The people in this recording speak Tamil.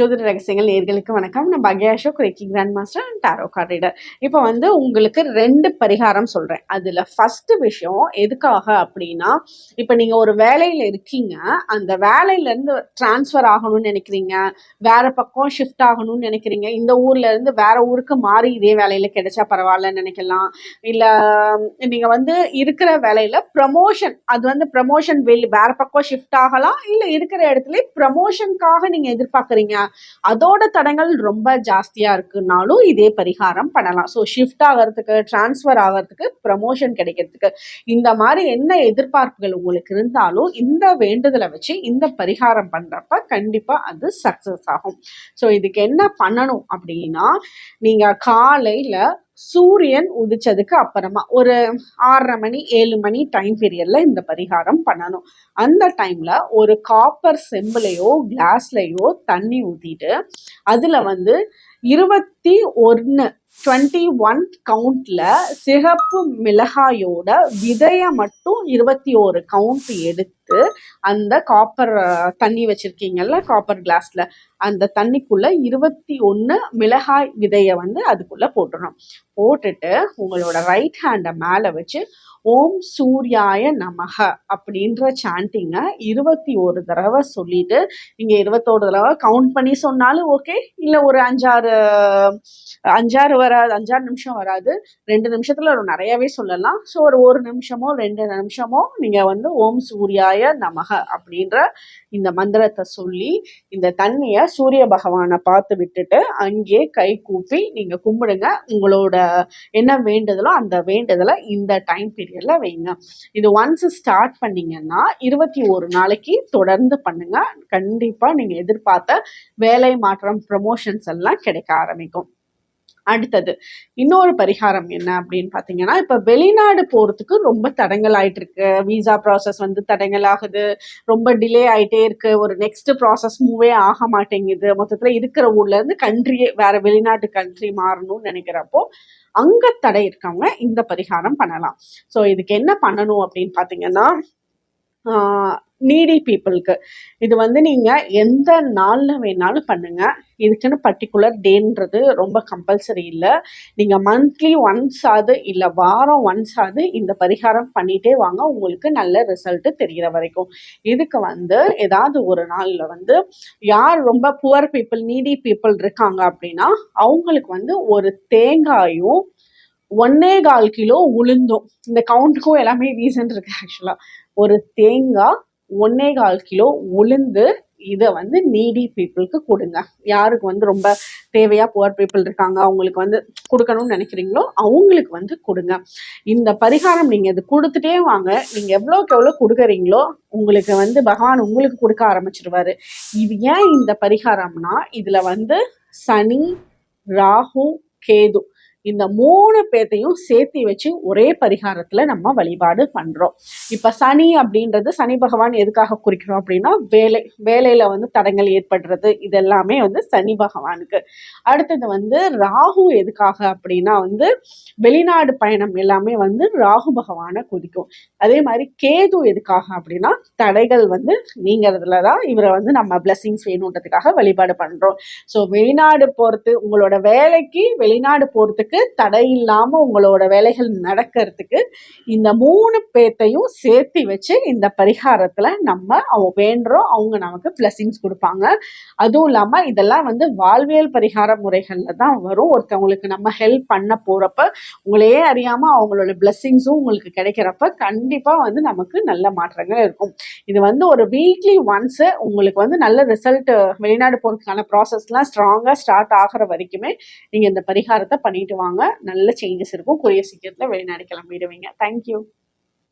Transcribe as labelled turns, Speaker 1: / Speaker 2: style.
Speaker 1: ஜோதிட ரகசியங்கள் நேர்களுக்கு வணக்கம். நான் Bhagya Ashok reiki grand master and tarot card reader இப்போ வந்து உங்களுக்கு ரெண்டு பரிகாரம் சொல்கிறேன் அதில் ஃபஸ்ட்டு விஷயம் எதுக்காக அப்படின்னா இப்போ நீங்கள் ஒரு வேலையில் இருக்கீங்க. அந்த வேலையிலேருந்து ட்ரான்ஸ்ஃபர் ஆகணும்னு நினைக்கிறீங்க. வேறு பக்கம் ஷிஃப்ட் ஆகணும்னு நினைக்கிறீங்க. இந்த ஊர்லேருந்து வேறு ஊருக்கு மாறி இதே வேலையில் கிடைச்சா பரவாயில்லன்னு நினைக்கலாம். இல்லை நீங்கள் வந்து இருக்கிற வேலையில் ப்ரமோஷன் அது வந்து ப்ரமோஷன் வெளி வேறு பக்கம் ஷிஃப்ட் ஆகலாம். இல்லை இருக்கிற இடத்துல ப்ரமோஷனுக்காக நீங்கள் எதிர்பார்க்குறீங்க. அதோட தடங்கள் ரொம்ப ஜாஸ்தியாக இருக்குனாலும் இதே பரிகாரம் பண்ணலாம். ஸோ ஷிஃப்ட் ஆகிறதுக்கு ட்ரான்ஸ்ஃபர் ஆகிறதுக்கு ப்ரமோஷன் கிடைக்கிறதுக்கு இந்த மாதிரி என்ன எதிர்பார்ப்புகள் உங்களுக்கு இருந்தாலும் இந்த வேண்டுதலை வச்சு இந்த பரிகாரம் பண்ணுறப்ப கண்டிப்பாக அது சக்ஸஸ் ஆகும். ஸோ இதுக்கு என்ன பண்ணணும் அப்படின்னா நீங்கள் காலையில் சூரியன் உதிச்சதுக்கு அப்புறமா ஒரு ஆறரை மணி ஏழு மணி டைம் பீரியட்ல இந்த பரிகாரம் பண்ணணும். அந்த டைம்ல ஒரு காப்பர் செம்புலையோ கிளாஸ்லயோ தண்ணி ஊத்திட்டு அதுல வந்து இருபத்தி ஒன்று டுவெண்ட்டி ஒன் கவுண்ட்ல சிகப்பு மிளகாயோட விதைய மட்டும் இருபத்தி ஒரு கவுண்ட் எடுத்து அந்த காப்பர் தண்ணி வச்சிருக்கீங்கல்ல காப்பர் கிளாஸ்ல அந்த தண்ணிக்குள்ள இருபத்தி ஒன்று மிளகாய் விதைய வந்து அதுக்குள்ள போட்டுடணும். போட்டுட்டு உங்களோட ரைட் ஹேண்டை மேலே வச்சு ஓம் சூர்யாய நமக அப்படின்ற சாண்டிங்கை இருபத்தி ஒரு தடவை சொல்லிட்டு நீங்கள் இருபத்தோரு தடவை கவுண்ட் பண்ணி சொன்னாலும் ஓகே இல்லை ஒரு அஞ்சாறு அஞ்சாறு வராது அஞ்சாறு நிமிஷம் வராது. ரெண்டு நிமிஷத்தில் ஒரு நிறையவே சொல்லலாம். ஸோ ஒரு ஒரு நிமிஷமோ ரெண்டு நிமிஷமோ நீங்கள் வந்து ஓம் சூர்யாய நமக அப்படின்ற இந்த மந்திரத்தை சொல்லி இந்த தண்ணியை சூரிய பகவானை பார்த்து விட்டுட்டு அங்கேயே கை கூப்பி நீங்கள் கும்பிடுங்க. உங்களோட என்ன வேண்டுதலோ அந்த வேண்டுதலை இந்த டைம் பீரியட்ல வைங்க. இது ஒன்ஸ் ஸ்டார்ட் பண்ணீங்கன்னா இருபத்தி ஒரு நாளைக்கு தொடர்ந்து பண்ணுங்க. கண்டிப்பா நீங்க எதிர்பார்த்த வேலை மாற்றம் ப்ரமோஷன்ஸ் எல்லாம் கிடைக்க ஆரம்பிக்கும். அடுத்தது. இன்னொரு பரிகாரம் என்ன அப்படின்னு பார்த்தீங்கன்னா இப்போ வெளிநாடு போகிறதுக்கு ரொம்ப தடங்கள் ஆகிட்டு இருக்கு விசா ப்ராசஸ் வந்து தடங்கள் ஆகுது ரொம்ப டிலே ஆகிட்டே இருக்கு. ஒரு நெக்ஸ்ட் ப்ராசஸ் மூவே ஆக மாட்டேங்குது. மொத்தத்தில் இருக்கிற ஊர்லேருந்து கண்ட்ரியே வேற வெளிநாட்டு கண்ட்ரி மாறணும்னு நினைக்கிறப்போ அங்கே தடை இருக்கவங்க இந்த பரிகாரம் பண்ணலாம். ஸோ இதுக்கு என்ன பண்ணணும் அப்படின்னு பார்த்தீங்கன்னா நீடி பீப்புளுக்கு இது வந்து நீங்கள் எந்த நாளில் வேணாலும் பண்ணுங்கள் இதுக்குன்னு பர்டிகுலர் டேன்றது ரொம்ப கம்பல்சரி இல்லை. நீங்கள் மந்த்லி ஒன்ஸ் ஆகுது இல்லை வாரம் ஒன்ஸ் ஆகுது இந்த பரிகாரம் பண்ணிகிட்டே வாங்க. உங்களுக்கு நல்ல ரிசல்ட்டு தெரிகிற வரைக்கும். இதுக்கு வந்து ஏதாவது ஒரு நாளில் வந்து யார் ரொம்ப புவர் பீப்புள் நீடி பீப்புள் இருக்காங்க அப்படின்னா அவங்களுக்கு வந்து ஒரு தேங்காயும் ஒன்னே கால் கிலோ உளுந்தும். இந்த கவுண்ட்டுக்கும் எல்லாமே ரீசன் இருக்கு ஆக்சுவலாக ஒரு தேங்காய் ஒன்னே கால் கிலோ உளுந்து இதை வந்து நீடி பீப்புளுக்கு கொடுங்க. யாருக்கு வந்து ரொம்ப தேவையா புவர் பீப்புள் இருக்காங்க அவங்களுக்கு வந்து கொடுக்கணும்னு நினைக்கிறீங்களோ அவங்களுக்கு வந்து கொடுங்க. இந்த பரிகாரம் நீங்க இது கொடுத்துட்டே வாங்க. நீங்க எவ்வளோக்கு எவ்வளோ கொடுக்குறீங்களோ உங்களுக்கு வந்து பகவான் உங்களுக்கு கொடுக்க ஆரம்பிச்சிருவாரு. இது ஏன் இந்த பரிகாரம்னா இதுல வந்து சனி ராகு கேது இந்த மூணு பேர்த்தையும் சேர்த்து வச்சு ஒரே பரிகாரத்துல நம்ம வழிபாடு பண்றோம். இப்ப சனி அப்படின்றது சனி பகவான் எதுக்காக குறிக்கிறோம் அப்படின்னா வேலை வேலையில வந்து தடங்கள் ஏற்படுறது இதெல்லாமே வந்து சனி பகவானுக்கு. அடுத்தது வந்து ராகு எதுக்காக அப்படின்னா வந்து வெளிநாடு பயணம் எல்லாமே வந்து ராகு பகவானை குறிக்கும். அதே மாதிரி கேது எதுக்காக அப்படின்னா தடைகள் வந்து நீங்கிறதுல தான் இவரை வந்து நம்ம பிளஸ்ஸிங்ஸ் வேணுன்றதுக்காக வழிபாடு பண்றோம். ஸோ வெளிநாடு போறது உங்களோட வேலைக்கு வெளிநாடு போகிறதுக்கு நடக்கிறதுக்கு தடை இல்லாமல் உங்களோட வேலைகள் நடக்கிறதுக்கு இந்த மூணு பேத்தையும் சேர்த்து வச்சு இந்த பரிகாரத்தில் நம்ம அவங்க வேண்டுறோம் அவங்க நமக்கு பிளஸிங்ஸ் கொடுப்பாங்க. அதுவும் இல்லாமல் இதெல்லாம் வந்து வாழ்வியல் பரிகார முறைகளில் தான் வரும். ஒருத்தவங்களுக்கு நம்ம ஹெல்ப் பண்ண போகிறப்ப உங்களையே அறியாமல் அவங்களோட பிளஸ்ஸிங்ஸும் உங்களுக்கு கிடைக்கிறப்ப கண்டிப்பாக வந்து நமக்கு நல்ல மாற்றங்கள் இருக்கும். இது வந்து ஒரு வீக்லி ஒன்ஸ் உங்களுக்கு வந்து நல்ல ரிசல்ட் வெளிநாடு போகிறதுக்கான ப்ராசஸ்லாம் ஸ்ட்ராங்காக ஸ்டார்ட் ஆகிற வரைக்குமே நீங்கள் இந்த பரிகாரத்தை பண்ணிட்டு வாங்க நல்ல சேஞ்சஸ் இருக்கும். கூடிய சீக்கிரத்தில் வெளிநாடு கிளம்பிடுவீங்க. தேங்க்யூ